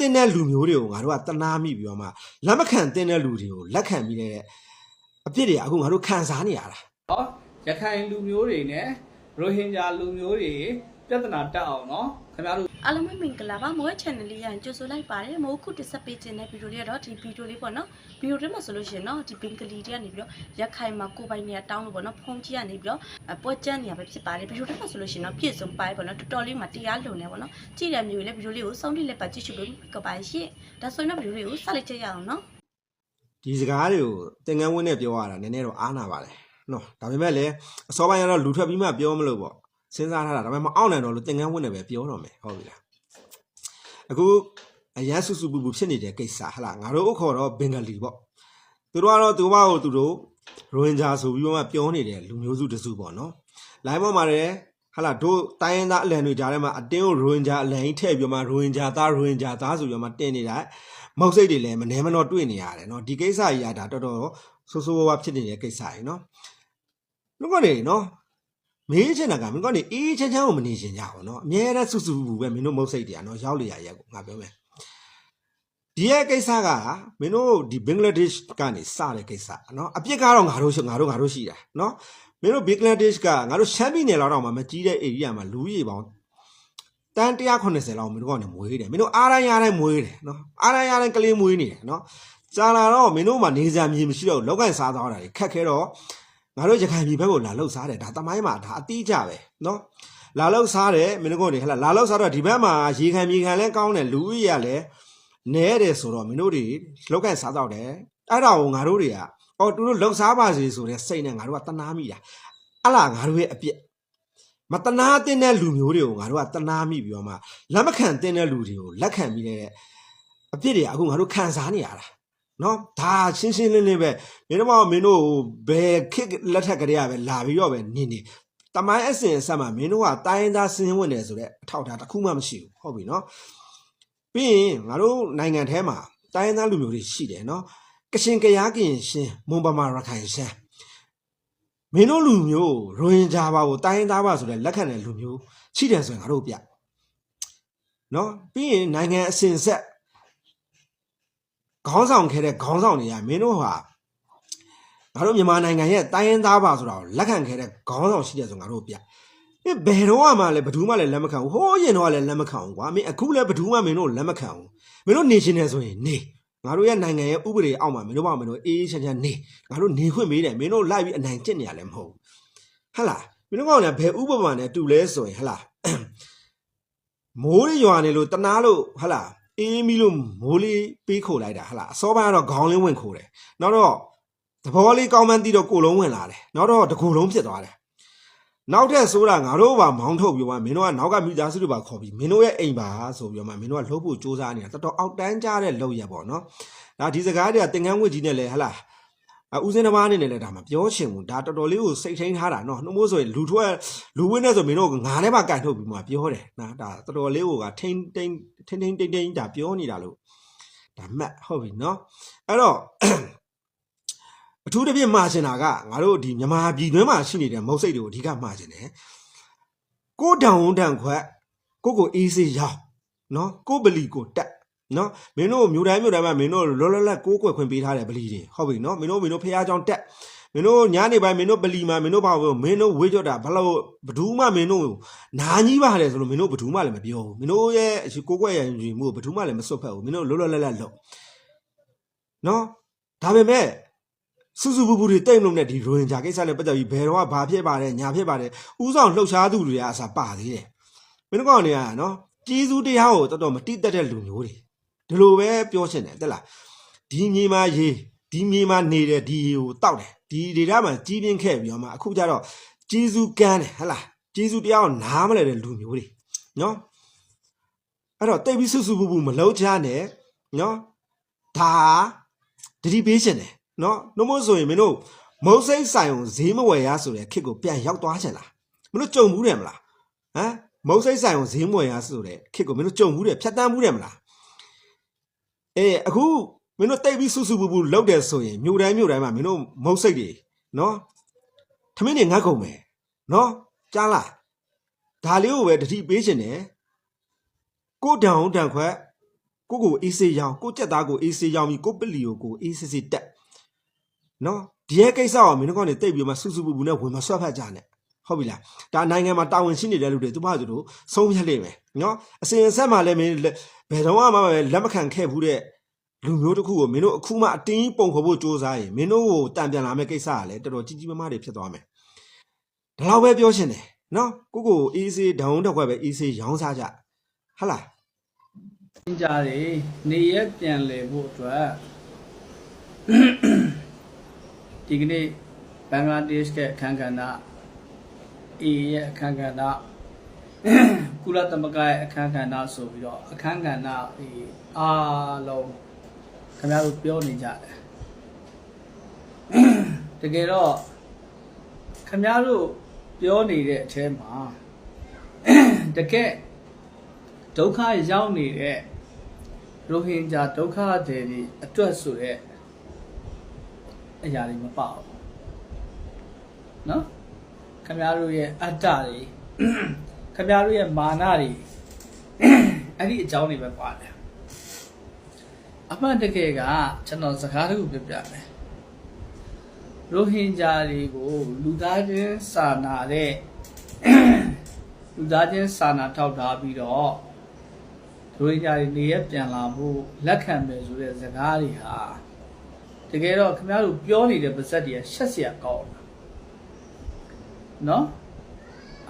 တင်တဲ့လူမျိုးတွေကိုငါတို့ကတနာမိပြီးတော့မှလက်မခံတင်တဲ့လူတွေကိုလက်ခံပြီးတဲ့အပြစ်တွေအခုငါတို့ခံစားနေရတာ။ဟောရခိုင်လူမျိုးတွေနဲ့ရိုဟင်ဂျာလူမျိုးတွေပြဿနာတက်အောင်နော် ခင်ဗျားတို့အားလုံးပဲမင်္ဂလာပါမိုး channel လေးရရင်ကြိုဆိုလိုက်ပါတယ်မိုးခုတစ်ဆက်ပေးခြင်းတဲ့ဗီဒီယိုလေးကတော့ဒီဗီဒီယိုလေးပေါ့နော်ဗီဒီယိုထဲမှာဆိုလို့ရှိရင်နော်ဒီဘင်္ဂလီတွေကနေပြီးတော့ရခိုင်မှာကိုယ်ပိုင်နေရတောင်းလို့ပေါ့နော်ဖုန်းကြီးကနေပြီးတော့အပွဲကျန်းနေရပဲဖြစ်ပါတယ်ဗီဒီယိုထဲမှာဆိုလို့ရှိရင်နော်ပြည့်စုံပိုင်းပေါ့နော်တော်တော်လေးမှာတရားလုံနေပေါ့နော်ကြည့်တဲ့မျိုးလေးဗီဒီယိုလေးကိုစောင့်ကြည့်လိုက်ပါကြည့်ရှုပေးကြပါရှင့်ဒါဆိုရင်တော့ဗီဒီယိုလေးကိုစလိုက်ကြရအောင်နော်ဒီစကားတွေကိုသင်္ကန်းဝင်းနဲ့ပြောရတာနည်းနည်းတော့အားနာပါလေနော်ဒါပေမဲ့လည်းအစောပိုင်းကတော့လူထွက်ပြီးမှပြောမလို့ပေါ့ စဉ်းစားထားတာဒါပေမဲ့မအောင်နိုင်တော့လို့သင်ကန်းဝင်နေပဲပြောတော့မယ်ဟုတ်ပြီလားအခုအရန်ဆူဆူပူပူဖြစ်နေတဲ့ကိစ္စဟလာငါတို့ဥခေါ်တော့ဘင်္ဂလီပေါ့သူတို့ကတော့သူမကိုသူတို့ရိုဟင်ဂျာဆိုပြီးတော့ပြောနေတဲ့လူမျိုးစုတစုပေါ့နော်လိုင်းပေါ်မှာလည်းဟလာတို့တိုင်းရင်းသားအလံတွေကြားထဲမှာအတင်းကိုရိုဟင်ဂျာအလံကြီးထည့်ပြီးမှရိုဟင်ဂျာသားရိုဟင်ဂျာသားဆိုပြီးမှတင်နေတာမောက်စိတ်တွေလည်းမနှဲမနှောတွေ့နေရတယ်နော်ဒီကိစ္စကြီးကဒါတော်တော်ဆိုးဆိုးဝါးဖြစ်နေတဲ့ကိစ္စကြီးနော်နှုတ်ကနေနော် นาะမေးချင်တာကမင်းကနေအေးချမ်းချမ်းကိုမနေချင်ကြဘူးเนาะအများအားဆူဆူပူပဲမင်းတို့မဟုတ်စိတ်တွေကเนาะရောက်လေရရက်ကိုငါပြောမယ်ဒီရဲ့ကိစ္စကမင်းတို့ဒီဘင်္ဂလားဒေ့ရှ်ကနေစတဲ့ကိစ္စเนาะအပြစ်ကတော့ငါတို့ရှိငါတို့ငါတို့ရှိတာเนาะမင်းတို့ဘင်္ဂလားဒေ့ရှ်ကငါတို့ရှမ်းပြည်နယ်လောက်တော့မှမကြီးတဲ့ area မှာလူကြီးပေါင်း တန်း180လောက်မင်းတို့ကနေမွေးတယ်မင်းတို့အားတိုင်းအားတိုင်းမွေးတယ်နော်အားတိုင်းအားတိုင်းကလေးမွေးနေတယ်နော်ကြာလာတော့မင်းတို့မှနေစရာမြေမရှိတော့ဘူးလောက်ကန်စားသွားတာတွေခက်ခဲတော့ ငါတို့ရခိုင်ပြည်ဘက်ကိုလာလောက်စားတယ်ဒါတမိုင်းမှာဒါအတိအကျပဲနော်လာလောက်စားတယ်မင်းတို့ကနေဟလာလာလောက်စားတော့ဒီဘက်မှာရေခံမြေခံလဲကောင်းတယ်လူကြီးရလဲနဲတယ်ဆိုတော့မင်းတို့တွေလောက်ကန်စားတော့တယ်အဲ့ဒါကိုငါတို့တွေကအော်သူတို့လောက်စားပါစေဆိုတဲ့စိတ်နဲ့ငါတို့ကတနာမိတာအဲ့လားငါတို့ရဲ့အပြစ်မတနာတင်တဲ့လူမျိုးတွေကိုငါတို့ကတနာမိပြီးတော့မှလက်မခံတင်တဲ့လူတွေကိုလက်ခံပြီးတဲ့အဖြစ်တွေအခုငါတို့ခံစားနေရတာ နော်ဒါရှင်းရှင်းလင်းလင်းပဲမင်းတို့ကမင်းတို့ဘယ်ခစ်လက်ထက်ကလေးကပဲလာပြီးတော့ပဲနေနေတမိုင်းအစင်အဆက်မှာမင်းတို့ကတိုင်းရင်းသားစင်းဝင်တယ်ဆိုတဲ့အထောက်အထားတစ်ခုမှမရှိဘူးဟုတ်ပြီနော်ပြီးရင်ငါတို့နိုင်ငံထဲမှာတိုင်းရင်းသားလူမျိုးတွေရှိတယ်နော်ကရှင်ကရားကရင်ရှင်မွန်ပမာရခိုင်ရှမ်းမင်းတို့လူမျိုးရိုဟင်ဂျာပါကိုတိုင်းရင်းသားပါဆိုတဲ့လက်ခံတဲ့လူမျိုးရှိတယ်ဆိုရင်ငါတို့ပြနော်ပြီးရင်နိုင်ငံအစဉ်ဆက် ခေါင်းဆောင်ခဲ့တဲ့ခေါင်းဆောင်တွေကမင်းတို့ဟာငါတို့မြန်မာနိုင်ငံရဲ့တိုင်းရင်းသားပါဆိုတာကိုလက်ခံခဲ့တဲ့ခေါင်းဆောင်ရှိတယ်ဆိုငါတို့ပြမင်းဘယ်တော့မှလည်းဘယ်သူမှလည်းလက်မခံဘူးဟိုးရင်တော့လည်းလက်မခံဘူးကွာမင်းအခုလည်းဘယ်သူမှမင်းတို့လက်မခံဘူးမင်းတို့နေရှင်တယ်ဆိုရင်နေငါတို့ရဲ့နိုင်ငံရဲ့ဥပဒေအောက်မှာမင်းတို့ဘာမင်းတို့အေးအေးချမ်းချမ်းနေငါတို့နေခွင့်ပေးတယ်မင်းတို့လိုက်ပြီးအနိုင်ကျင့်နေရလည်းမဟုတ်ဘူးဟဟလားမင်းတို့ကောင်လည်းဘယ်ဥပမာနဲ့တူလဲဆိုရင်ဟဟလားမိုးရရွာနေလို့တနာလို့ဟဟလား အေးမီလို့မိုးလေးပေးခိုလိုက်တာဟဟလားအစောပိုင်းကတော့ခေါင်းလေးဝင်ခိုတယ်နောက်တော့သဘောလေးကောင်းမှန်းသိတော့ကိုယ်လုံးဝင်လာတယ်နောက်တော့တကူလုံးဖြစ်သွားတယ်နောက်ထပ်ဆိုတာငါတို့ပါမောင်းထုတ်ပြီးမှမင်းတို့ကနောက်ကမိသားစုတွေပါခေါ်ပြီးမင်းတို့ရဲ့အိမ်ပါဆိုပြီးတော့မှမင်းတို့ကလှုပ်ဖို့စူးစမ်းနေတာတော်တော်အောက်တန်းကြတဲ့လှုပ်ရပေါ့နော်ဒါဒီစကားတွေကတင်ကန်းဝစ်ကြီးနဲ့လေဟဟလား အဦးစင်းတစ်ပါးအနေနဲ့လည်းဒါမှပြောချင်ဘူးဒါတော်တော်လေးကိုစိတ်ထိန်ထားတာနော်နှမိုးဆိုရင်လူထွက်လူဝင်းနဲ့ဆိုမင်းတို့ငါးထဲမှာကန်ထုတ်ပြီးမှပြောတယ်နော်ဒါတော်တော်လေးကိုကထိန်ထိန်ထင်းထင်းတိန်တိန်ဒါပြောနေတာလို့ဒါမှတ်ဟုတ်ပြီနော်အဲ့တော့အထူးတစ်ပြည့်မှာချင်တာကငါတို့ဒီမြန်မာပြည်တွင်းမှာရှိနေတဲ့မုတ်စိတ်တွေကိုအဓိကမှာချင်တယ်ကိုတောင်ဝန်တန်ခွက်ကိုကိုအေးစေးရောက်နော်ကိုပလီကိုတက် နော်မင်းတို့မြို့တိုင်းမြို့တိုင်းမှာမင်းတို့လောလောလတ်ကိုးကွယ်ခွင့်ပေးထားတယ်ဗလီတွေဟုတ်ပြီနော်မင်းတို့မင်းတို့ဖះเจ้าတက်မင်းတို့ညနေပိုင်းမင်းတို့ဗလီမှာမင်းတို့ဘာလို့မင်းတို့ဝေးကြတာဘလို့ဘဒူးမှမင်းတို့နာကြီးပါတယ်ဆိုလို့မင်းတို့ဘဒူးမှလည်းမပြောဘူးမင်းတို့ရဲ့ကိုးကွယ်ရရင်ကြီးမှုဘဒူးမှလည်းမစွတ်ဖက်ဘူးမင်းတို့လောလောလတ်လတ်လုပ်နော်ဒါပေမဲ့စူးစူပူပူတွေတိတ်လုံးနဲ့ဒီရိုရင်ဂျာကိစ္စနဲ့ပတ်သက်ပြီးဘယ်တော့ဘာဖြစ်ပါတယ်ညာဖြစ်ပါတယ်ဥဆောင်လှုပ်ရှားသူတွေကအစားပါသေးတယ်မင်းတို့ကောင်တွေကနော်ကြီးစုတရားကိုတော်တော်မတိတက်တဲ့လူမျိုးတွေ ဒီလိုပဲပြောချင်တယ်တက်လားဒီမြေမှာရေဒီမြေမှာနေတဲ့ဒီရေကိုတောက်တယ်ဒီဒေတာမှာကြီးပြင်းခဲ့ပြီးတော့မှအခုကျတော့ဂျေဇူးကန်းတယ်ဟဟလားဂျေဇူးတရားကိုနားမလဲတဲ့လူမျိုးတွေနော်အဲ့တော့တိတ်ပြီးဆူဆူပူပူမလုံးချနဲ့နော်ဒါတတိပေးရှင်တယ်နော်နှမို့ဆိုရင်မင်းတို့မုတ်စိတ်ဆိုင်ကိုဈေးမဝယ်ရဆိုတဲ့ခစ်ကိုပြန်ရောက်သွားချင်လားမင်းတို့ကြုံဘူးတယ်မလားဟမ်မုတ်စိတ်ဆိုင်ကိုဈေးမဝယ်ရဆိုတဲ့ခစ်ကိုမင်းတို့ကြုံဘူးတယ်ဖြတ်တန်းဘူးတယ်မလား အေးအခုမင်းတို့တိတ်ပြီးဆူဆူပူပူလောက်တယ်ဆိုရင်မြို့တိုင်းမြို့တိုင်းမှာမင်းတို့မုတ်စိတ်တွေနော်ထမင်းတွေငတ်ကုန်မယ်နော်ကြားလားဒါလေးကိုပဲတတိပေးရှင်တယ်ကိုတောင်တန်ခွက်ကိုကိုအေးစေးရောင်းကိုကြက်သားကိုအေးစေးရောင်းပြီးကိုပလီကိုကိုအေးစစ်စစ်တက်နော်ဒီရဲ့ကိစ္စကိုမင်းတို့ကနေတိတ်ပြီးမှစူးစူးပူပူနဲ့ဝင်မဆွတ်ဖက်ကြနဲ့ ဟုတ်ပြီလားဒါနိုင်ငံမှာတာဝန်ရှိနေတဲ့လူတွေသူဘာသူတို့ဆုံးဖြတ်လိမ့်မယ်နော်အစင်အဆက်မှလည်းမင်းလက်ဘယ်တော့မှမလက်မခံခဲ့ဘူးတဲ့လူမျိုးတစ်ခုကိုမင်းတို့အခုမှအတင်းပုံခေါ်ဖို့စ조사ရင်မင်းတို့ကိုတံပြန်လာမယ့်ကိစ္စကလည်းတော်တော်ကြီးကြီးမားမားတွေဖြစ်သွားမယ်ဒါတော့ပဲပြောရှင်တယ်နော်ကိုကိုအေးစေးဒေါင်းတစ်ခွက်ပဲအေးစေးရောင်းစားကြဟုတ်လား။င်ကြတွေနေရက်ပြန်လည်ဖို့အတွက်ဒီကနေ့ဘင်္ဂလားဒေ့ရှ်ရဲ့အခမ်းကဏ္ဍ အေရဲ့အခမ်းကဏ္ဍကုလသမဂ္ဂရဲ့အခမ်းကဏ္ဍဆိုပြီးတော့အခမ်းကဏ္ဍဒီအားလုံးခင်ဗျားတို့ပြောနေကြတယ်တကယ်တော့ခင်ဗျားတို့ပြောနေတဲ့အထဲမှာတကယ်ဒုက္ခရောက်နေတဲ့ရိုဟင်ဂျာဒုက္ခတွေတွေအတွက်ဆိုတဲ့အရာတွေမပေါ့ဘူးเนาะ ခင်ဗျားတို့ရဲ့အတ္တတွေခင်ဗျားတို့ရဲ့မာနတွေအဲ့ဒီအကြောင်းတွေပဲပါတယ်အမှန်တကယ်ကကျွန်တော်စကားတစ်ခုပြပြမယ်ရိုဟင်ဂျာတွေကိုလူသားချင်းစာနာတဲ့လူသားချင်းစာနာထောက်ထားပြီးတော့ရိုဟင်ဂျာတွေနေရပြန်လာဖို့လက်ခံမယ်ဆိုတဲ့စကားတွေဟာတကယ်တော့ခင်ဗျားတို့ပြောနေတဲ့ပါဇက်တွေကရှက်စရာကောင်းတာ နော်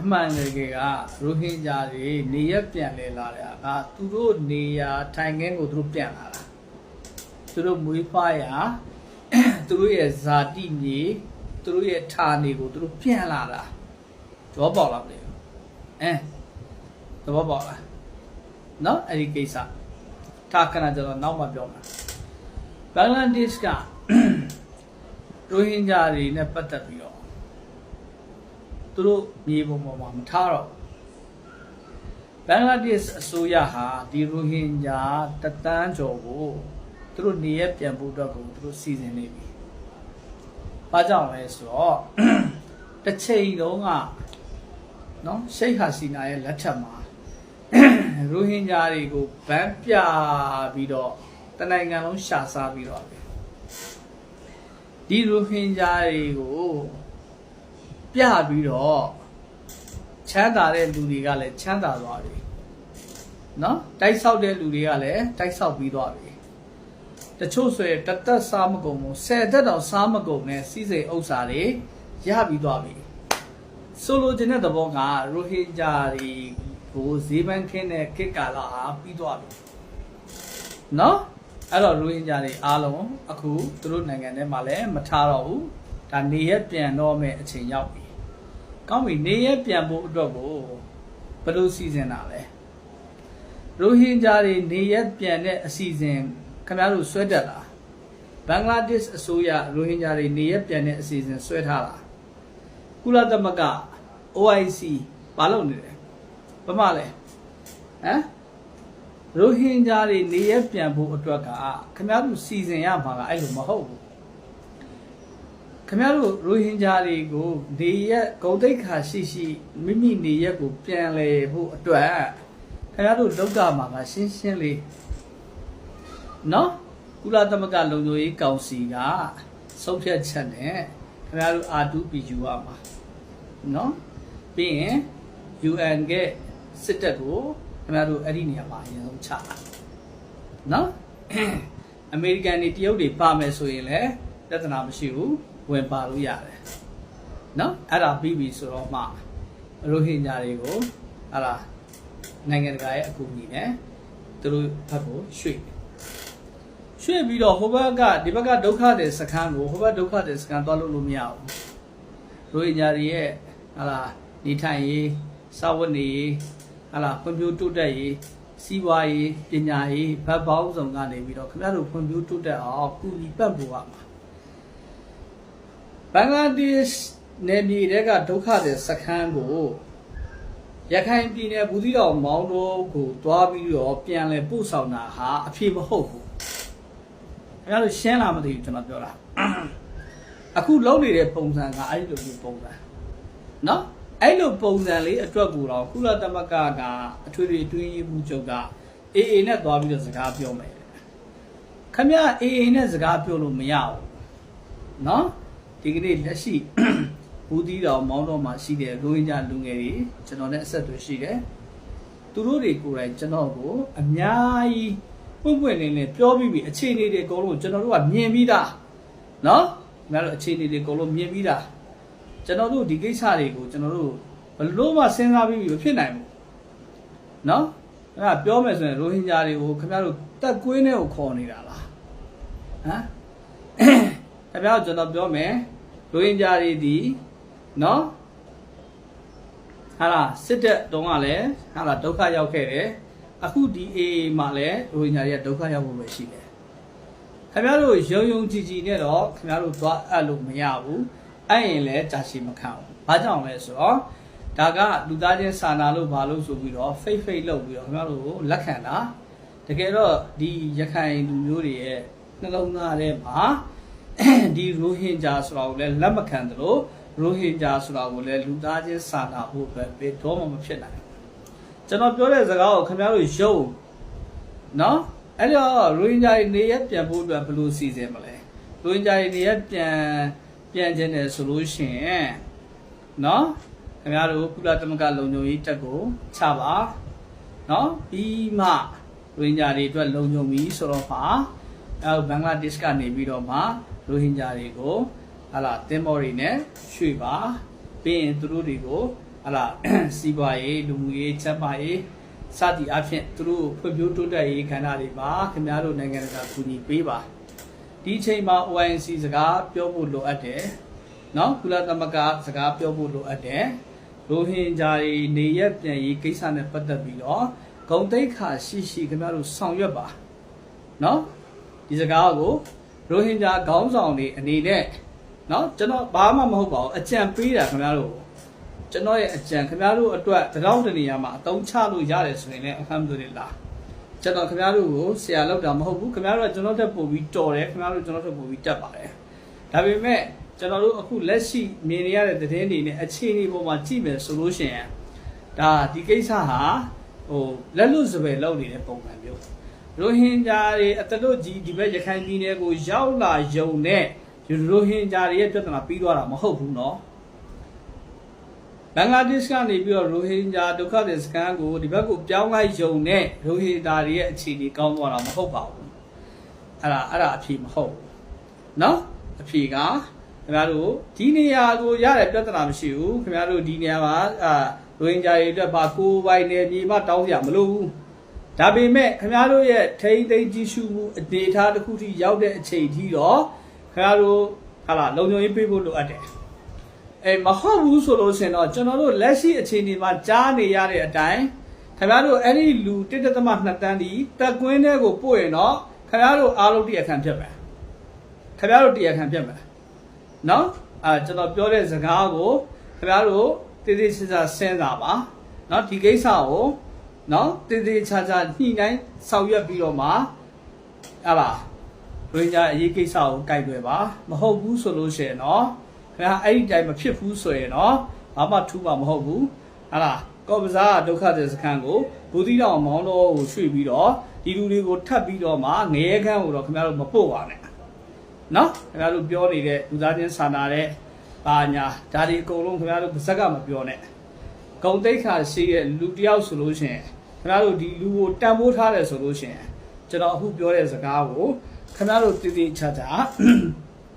အမှန်တကယ်ကရိုဟင်ဂျာတွေနေရပြန်လဲလာတာကသူတို့နေရာထိုင်ခင်းကိုသူတို့ပြန်လာတာသူတို့မွေးဖွားရာသူတို့ရဲ့ဇာတိမြေသူတို့ရဲ့ဌာနေကိုသူတို့ပြန်လာတာတော့ပေါက်လာတယ်အဲသဘောပေါက်လားနော်အဲ့ဒီကိစ္စထားခဏကျတော့နောက်မှပြောမှာဘင်္ဂလားဒေ့ရှ်ကရိုဟင်ဂျာတွေနဲ့ပတ်သက်ပြီးတော့ သူတို့မြေပုံပေါ်မှာမထားတော့ဘင်္ဂလားဒေ့ရှ်အစိုးရဟာဒီရိုဟင်ဂျာတသန်းကျော်ကိုသူတို့နေရပြန်ဖို့အတွက်ကိုသူတို့စီစဉ်နေပြီ။ဘာကြောင့်လဲဆိုတော့တစ်ချိန်တုန်းကနော်ရှိတ်ဟာစီနာရဲ့လက်ထက်မှာရိုဟင်ဂျာတွေကိုဗန်းပြပြီးတော့တနိုင်ငံလုံးရှာစားပြီးတော့ပဲဒီရိုဟင်ဂျာတွေကို ပြပြီးတော့ချမ်းသာတဲ့လူတွေကလည်းချမ်းသာသွားပြီနော်တိုက်ဆောက်တဲ့လူတွေကလည်းတိုက်ဆောက်ပြီးသွားပြီတချို့ဆိုရင်တသက်စားမကုန်ဘူးဆယ်သက်တောင်စားမကုန်နဲ့စီးစိမ်ဥစ္စာတွေရပြီးသွားပြီဆိုလိုချင်တဲ့သဘောကရိုဟင်ဂျာတွေကိုဈေးပန်းခင်းတဲ့ခေတ်ကာလဟာပြီးသွားပြီနော်အဲ့တော့ရိုဟင်ဂျာတွေအားလုံးအခုသူတို့နိုင်ငံထဲမှာလည်းမထားတော့ဘူးဒါနေရက်ပြန်တော့မဲ့အချိန်ရောက်ပြီ ကောင်းပြီနေရက်ပြန်ဖို့အတွက်ကိုဘယ်လိုစီစဉ်တာလဲရိုဟင်ဂျာတွေနေရက်ပြန်တဲ့အစီအစဉ်ခင်ဗျားတို့ဆွဲတက်လားဘင်္ဂလားဒေ့ရှ်အစိုးရရိုဟင်ဂျာတွေနေရက်ပြန်တဲ့အစီအစဉ်ဆွဲထားတာကုလသမဂ္ဂ OIC ဘာလုပ်နေလဲဘာမှလဲဟမ်ရိုဟင်ဂျာတွေနေရက်ပြန်ဖို့အတွက်ကခင်ဗျားတို့စီစဉ်ရမှာကအဲ့လိုမဟုတ်ဘူး ခင်ဗျားတို့ရိုဟင်ဂျာတွေကိုနေရက်ဂုံတိတ်ခါရှိရှိမိမိနေရက်ကိုပြန်လဲဖို့အတွက်ခင်ဗျားတို့လောက်ကမှာကရှင်းရှင်းလေးနော်ကုလသမဂ္ဂလုံခြုံရေးကောင်စီကဆုံးဖြတ်ချက်နဲ့ခင်ဗျားတို့ R2PU ရမှာနော်ပြီးရင် UN ကစစ်တပ်ကိုခင်ဗျားတို့အဲ့ဒီနေရာမှာအရင်ဆုံးချတာနော်အမေရိကန်တွေတရုတ်တွေပါမယ်ဆိုရင်လည်းပြဿနာမရှိဘူး ဝင်ပါလို့ရတယ်နော်အဲ့ဒါပြီးပြီဆိုတော့မှရိုဟင်ဂျာတွေကိုအဲ့ဒါနိုင်ငံတကာရဲ့အကူအညီနဲ့သူတို့ဘက်ကိုရွှေ့ရွှေ့ပြီးတော့ဟိုဘက်ကဒီဘက်ကဒုက္ခတဲ့စခန်းကိုဟိုဘက်ဒုက္ခတဲ့စခန်းသွားလို့လို့မရဘူးရိုဟင်ဂျာတွေရဲ့ဟာလာနေထိုင်ရေးစာဝတ်နေရေးဟာလာဖွံ့ဖြိုးတိုးတက်ရေးစီးပွားရေးပညာရေးဘက်ပေါင်းစုံကနေပြီးတော့ခင်ဗျားတို့ဖွံ့ဖြိုးတိုးတက်အောင်ကူညီပတ်ဖို့ရမှာ ဘင်္ဂလားဒေ့ရှ်နယ်မြေတဲကဒုက္ခသည်စခန်းကိုရခိုင်ပြည်နယ်ဘူးသီးတောင်မောင်းတော့ကိုသွားပြီးတော့ပြန်လဲပို့ဆောင်တာဟာအဖြေမဟုတ်ဘူး။အဲဒါလို့ရှင်းလာမသိဘူးကျွန်တော်ပြောတာ။အခုလုံးနေတဲ့ပုံစံကအဲ့ဒီလိုပုံစံ။နော်အဲ့လိုပုံစံလေးအတွက်ကိုတော့ကုလသမဂ္ဂကအထွေထွေတွင်းရေးမှုချုပ်က AA နဲ့သွားပြီးတော့စကားပြောမယ်။ခမရ AA နဲ့စကားပြောလို့မရဘူး။နော်။ ဒီကနေ့လက်ရှိဘူးသီးတော်မောင်းတော်မှာရှိတဲ့ရိုဟင်ဂျာလူငယ်တွေကျွန်တော်နဲ့အဆက်အသွယ်ရှိတယ်သူတို့တွေကိုယ်တိုင်ကျွန်တော်ကိုအများကြီးပွင့်ပွင့်လင်းလင်းပြောပြီးပြီအခြေအနေတွေအကုန်လုံးကျွန်တော်တို့ကမြင်ပြီးသားနော်ငါတို့အခြေအနေတွေအကုန်လုံးမြင်ပြီးသားကျွန်တော်တို့ဒီကိစ္စတွေကိုကျွန်တော်တို့ဘလို့မှစဉ်းစားပြီးပြီမဖြစ်နိုင်ဘူးနော်အဲ့ဒါပြောမယ်ဆိုရင်ရိုဟင်ဂျာတွေကိုခင်ဗျားတို့တက်ကွေးနဲ့ကိုခေါ်နေတာလားဟမ်ခင်ဗျားတို့ကျွန်တော်ပြောမယ် ရိုဟင်ဂျာတွေဒီနော်ဟာလာစစ်တပ်တုန်းကလည်းဟာလာဒုက္ခရောက်ခဲ့တယ်အခုဒီအေမှာလည်းရိုဟင်ဂျာတွေကဒုက္ခရောက်ဖို့ပဲရှိတယ်ခင်ဗျားတို့ယုံယုံကြည်ကြည်နဲ့တော့ခင်ဗျားတို့သွားအပ်လို့မရဘူးအဲ့ရင်လည်းကြာရှည်မခံဘူးဘာကြောင့်လဲဆိုတော့ဒါကလူသားချင်းစာနာလို့ဘာလို့ဆိုပြီးတော့ fake fake လုပ်ပြီးတော့ခင်ဗျားတို့ကိုလက်ခံတာတကယ်တော့ဒီရခိုင်လူမျိုးတွေရဲ့နှလုံးသားထဲမှာ ဒီရိုဟင်ဂျာဆိုတာကိုလည်းလက်မခံသလိုရိုဟင်ဂျာဆိုတာကိုလည်းလူသားချင်းစာနာဖို့အတွက်ဘယ်တော့မှမဖြစ်နိုင်ဘူးကျွန်တော်ပြောတဲ့စကားကိုခင်ဗျားတို့ယုံနော်အဲ့တော့ရိုဟင်ဂျာတွေနေရပြန်ဖို့အတွက်ဘယ်လိုစီစဉ်မလဲရိုဟင်ဂျာတွေနေရပြန်ပြန်ခြင်းတယ်ဆိုလို့ရှိရင်နော်ခင်ဗျားတို့ကုလသမဂ္ဂလုံခြုံရေးတပ်ကိုချပါနော်ပြီးမှရိုဟင်ဂျာတွေအတွက်လုံခြုံပြီဆိုတော့ပါအဲဘင်္ဂလားဒေ့ရှ်ကနေပြီးတော့မှ ရိုဟင်ဂျာတွေကိုဟာလာတင်းမော်တွေနဲ့ရွှေ့ပါပြီးရင်သူတို့တွေကိုဟာလာစီးပွားရေးလူမှုရေးချက်ပါရေးစသည်အဖြစ်သူတို့ဖွံ့ဖြိုးတိုးတက်ရေးခန္ဓာတွေပါခင်ဗျားတို့နိုင်ငံတကာကူညီပေးပါဒီအချိန်မှာ OIC စကားပြောဖို့လိုအပ်တယ်နော်ကုလသမဂ္ဂစကားပြောဖို့လိုအပ်တယ်ရိုဟင်ဂျာတွေနေရက်ပြန်ရေးကိစ္စနဲ့ပတ်သက်ပြီးတော့ဂုံတိတ်ခါရှိရှိခင်ဗျားတို့ဆောင်ရွက်ပါနော်ဒီစကားကို ရိုဟင်ဂျာခေါင်းဆောင်တွေအနေနဲ့เนาะကျွန်တော်ဘာမှမဟုတ်ပါဘူးအကြံပေးတာခင်ဗျားတို့ကျွန်တော်ရဲ့အကြံခင်ဗျားတို့အတွက်တကောင်းတနေရာမှာအသုံးချလို့ရတယ်ဆိုရင်လည်းအဟမ်ဒူလ লা ကျွန်တော်ခင်ဗျားတို့ကိုဆရာလောက်တာမဟုတ်ဘူးခင်ဗျားတို့ကကျွန်တော်တက်ပို့ပြီးတော်တယ်ခင်ဗျားတို့ကျွန်တော်တက်ပို့ပြီးတက်ပါတယ်ဒါပေမဲ့ကျွန်တော်တို့အခုလက်ရှိမြင်နေရတဲ့သတင်းတွေနဲ့အခြေအနေပေါ်မှာကြည့်မယ်ဆိုလို့ရှိရင်ဒါဒီကိစ္စဟာဟိုလက်လွတ်စပယ်လောက်နေတဲ့ပုံစံမျိုး ရိုဟင်ဂျာတွေအတလွတ်ကြီးဒီဘက်ရခိုင်ပြည်နယ်ကိုရောက်လာယုံနဲ့ရိုဟင်ဂျာတွေရဲ့ပြဿနာပြီးသွားတာမဟုတ်ဘူးနော်ဘင်္ဂလားဒေ့ရှ်ကနေပြီးတော့ရိုဟင်ဂျာဒုက္ခသည်စခန်းကိုဒီဘက်ကိုပြောင်းလိုက်ယုံနဲ့ရိုဟင်ဂျာတွေရဲ့အခြေအနေကောင်းသွားတာမဟုတ်ပါဘူးအဲ့ဒါအဲ့ဒါအဖြေမဟုတ်နော်အဖြေကခင်ဗျားတို့ဒီနေရာကိုရတဲ့ပြဿနာမရှိဘူးခင်ဗျားတို့ဒီနေရာမှာအာရိုဟင်ဂျာတွေအတွက်ပါကိုယ်ပိုင်နယ်မြေမှာတောင်းစရာမလိုဘူး ဒါပေမဲ့ခင်ဗျားတို့ရဲ့ထိမ့်သိမ့်ကြီးရှုမှုအနေအထားတစ်ခုထိရောက်တဲ့အချိန်ထိတော့ခင်ဗျားတို့ဟာလာလုံခြုံရေးပေးဖို့လိုအပ်တယ်။အဲမဟုတ်ဘူးဆိုလို့ရှိရင်တော့ကျွန်တော်တို့လက်ရှိအခြေအနေမှာကြားနေရတဲ့အတိုင်းခင်ဗျားတို့အဲ့ဒီလူတစ်တက်သမနှစ်တန်းဒီတက်ကွင်းထဲကိုပို့ရင်တော့ခင်ဗျားတို့အားလုံးတရားခံဖြစ်မယ်။ခင်ဗျားတို့တရားခံဖြစ်မယ်။နော်အဲကျွန်တော်ပြောတဲ့စကားကိုခင်ဗျားတို့တည်တည်ချာချာစဉ်းစားပါ။နော်ဒီကိစ္စကို နော်တည်တည်ချာချာညှိနှိုင်းဆောင်ရွက်ပြီးတော့မှဟာလားဝိညာဉ်အရေးကိစ္စကိုကြိုက်ွယ်ပါမဟုတ်ဘူးဆိုလို့ရှိရင်တော့ခင်ဗျာအဲ့ဒီတိုင်းမဖြစ်ဘူးဆိုရင်တော့ဘာမှထူးမှာမဟုတ်ဘူးဟာလားကော့ပဇာဒုက္ခတဲ့စခန်းကိုဘူတိတော်မောင်းတော်ကိုရွှေ့ပြီးတော့ဒီလူတွေကိုထပ်ပြီးတော့မှငရဲခန်းကိုတော့ခင်ဗျားတို့မပို့ပါနဲ့နော်ခင်ဗျားတို့ပြောနေတဲ့လူသားချင်းစာနာတဲ့ပါညာဒါဒီအကုန်လုံးခင်ဗျားတို့ပါဇက်ကမပြောနဲ့ဂုံတိတ်ခါရှိတဲ့လူတယောက်ဆိုလို့ရှိရင် ခင်ဗျားတို့ဒီလူကိုတန်ဖိုးထားတယ်ဆိုလို့ရှိရင်ကျွန်တော်အခုပြောတဲ့စကားကိုခင်ဗျားတို့တည်တည်ချာချာ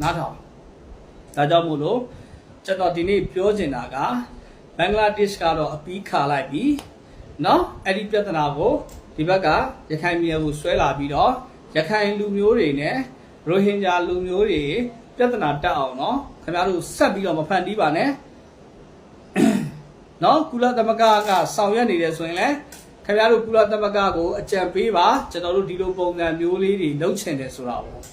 နားထောင်ဒါကြောင့်မို့လို့ကျွန်တော်ဒီနေ့ပြောချင်တာကဘင်္ဂလားဒေ့ရှ်ကတော့အပီးခါလိုက်ပြီเนาะအဲ့ဒီပြဿနာကိုဒီဘက်ကရခိုင်ပြည်ကိုဆွဲလာပြီးတော့ရခိုင်လူမျိုးတွေနဲ့ရိုဟင်ဂျာလူမျိုးတွေပြဿနာတက်အောင်เนาะခင်ဗျားတို့ဆက်ပြီးတော့မဖန်တီးပါနဲ့ နော်ကုလသမဂ္ဂကဆောင်ရွက်နေတယ်ဆိုရင်လည်း ခင်ဗျားတို့ကုလသမဂ္ဂကိုအကြံပေးပါကျွန်တော်တို့ဒီလိုပုံစံမျိုးလေးတွေလုပ်ချင်တယ်ဆိုတာပေါ့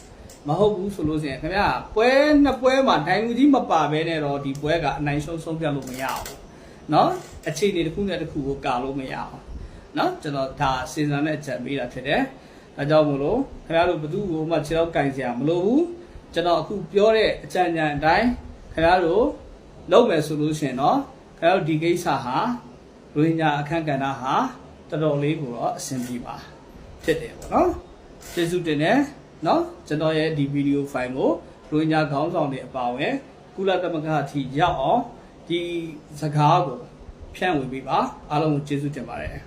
မဟုတ်ဘူးဆိုလို့ရှိရင်ခင်ဗျာပွဲနှစ်ပွဲမှာနိုင်ကြီးမပါဘဲနဲ့တော့ဒီပွဲကအနိုင်ရှုံးဆုံးပြတ်လို့မရဘူးနော်အခြေအနေတစ်ခုနဲ့တစ်ခုကိုကာလို့မရအောင်နော်ကျွန်တော်ဒါစဉ်းစားနဲ့အကြံပေးတာဖြစ်တယ်ဒါကြောင့်မို့လို့ခင်ဗျားတို့ဘယ်သူ့ကိုမှခြေတော့ကင်စရာမလိုဘူးကျွန်တော်အခုပြောတဲ့အကြံဉာဏ်အတိုင်းခင်ဗျားတို့လုပ်မယ်ဆိုလို့ရှိရင်တော့ခင်ဗျားတို့ဒီကိစ္စဟာရိုဟင်ဂျာအခန့်ကဏ္ဍဟာ တော်တော်လေးကိုတော့အဆင်ပြေပါဖြစ်တယ်ပေါ့နော်ကျေးဇူးတင်တယ်နော်ကျွန်တော်ရဲ့ဒီဗီဒီယိုဖိုင်ကိုရိုဟင်ဂျာခေါင်းဆောင်တွေအပါအဝင်ကုလသမဂ္ဂအထိရောက်အောင်ဒီစကားကိုဖြန့်ဝေပေးပါအားလုံးကိုကျေးဇူးတင်ပါတယ်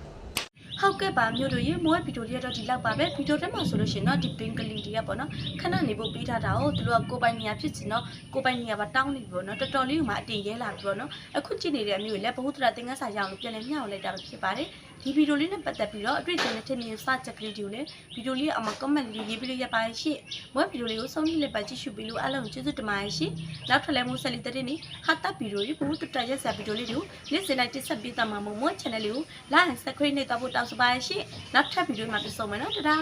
ဟုတ်ကဲ့ပါမျိုးတို့ရေမိုးဗီဒီယိုလေးတော့ဒီလောက်ပါပဲဗီဒီယိုထဲမှာဆိုလို့ရှိရင်တော့ဒီပင်ကလေးတွေကပေါ့နော်ခဏနေဖို့ပေးထားတာကိုသူတို့ကကိုပိုင်နေရဖြစ်ချင်တော့ကိုပိုင်နေရပါတောင်းနေပြီပေါ့နော်တော်တော်လေးကမှအတင်ရဲလာပြီပေါ့နော်အခုကြည့်နေတဲ့အမျိုးတွေလည်းဘ ഹു တရတင်ငန်းစာရအောင်လို့ပြန်လဲမျှော်လိုက်တာပဲဖြစ်ပါတယ်ဒီဗီဒီယိုလေးနဲ့ပတ်သက်ပြီးတော့အတွေ့အကြုံနဲ့ထင်မြင်စချက်ကလေးတွေကိုလည်းဗီဒီယိုလေးအမ comment လေးရေးပြီးလို့ရပါရဲ့ရှင့်မိုးဗီဒီယိုလေးကိုဆုံးဖြတ်လက်ပါကြည့်ရှုပြီးလို့အားလုံးကိုကျေးဇူးတင်ပါတယ်ရှင့်နောက်ထပ်လည်းမိုးဆက်လီတဲ့နေဟာတာဗီဒီယိုလေးဘ ഹു တရရက်စာဗီဒီယိုလေးတွေကိုနေ့စဉ်လိုက်တင်ဆက်ပေးသွားမှာမို့မိုး channel လေးကို like and subscribe နဲ့တော့ပို့တောင်းဆိုပါရဲ့ရှင့်နောက်ထပ်ဗီဒီယိုမှာပြန်ဆုံမယ်နော်တဒါ